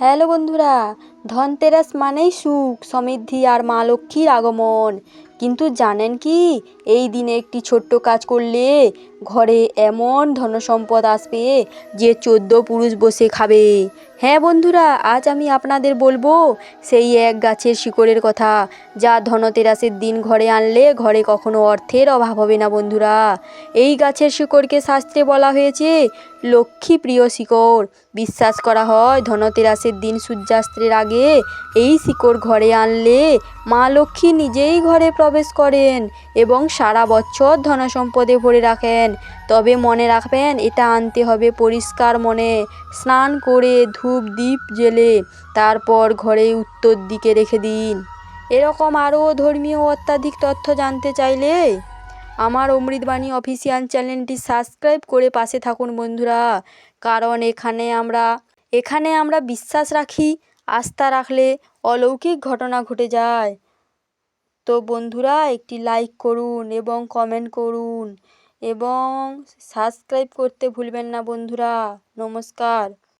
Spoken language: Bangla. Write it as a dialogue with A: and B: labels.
A: হ্যালো বন্ধুরা, ধনতেরাস মানেই সুখ, সমৃদ্ধি আর মা লক্ষ্মীর আগমন। কিন্তু জানেন কি, এই দিনে একটি ছোট্ট কাজ করলে ঘরে এমন ধনসম্পদ আসবে যে চোদ্দ পুরুষ বসে খাবে। হ্যাঁ বন্ধুরা, আজ আমি আপনাদের বলব সেই এক গাছের শিকড়ের কথা, যা ধনতেরাসের দিন ঘরে আনলে ঘরে কখনো অর্থের অভাব হবে না বন্ধুরা। এই গাছের শিকড়কে শাস্ত্রে বলা হয়েছে, লক্ষ্মী প্রিয় শিকড়। বিশ্বাস করা হয়, ধনতেরাসের দিন সূর্যাস্তের আগে এই শিকড় ঘরে আনলে মা লক্ষ্মী নিজেই ঘরে প্রবেশ করেন। এবং সারা বছর ধনসম্পদে ভরে রাখেন। তবে মনে রাখবেন, এটা আনতে হবে পরিষ্কার মনে। স্নান করে ধূপ দ্বীপ জেলে তারপর ঘরে উত্তর দিকে রেখে দিন। এরকম আরও ধর্মীয় অত্যাধিক তথ্য জানতে চাইলে আমার অমৃতবাণী অফিসিয়াল চ্যানেলটি সাবস্ক্রাইব করে পাশে থাকুন বন্ধুরা। কারণ এখানে আমরা এখানে আমরা বিশ্বাস রাখি, আস্থা রাখলে অলৌকিক ঘটনা ঘটে যায়। তো বন্ধুরা, একটি লাইক করুন এবং কমেন্ট করুন এবং সাবস্ক্রাইব করতে ভুলবেন না বন্ধুরা। নমস্কার।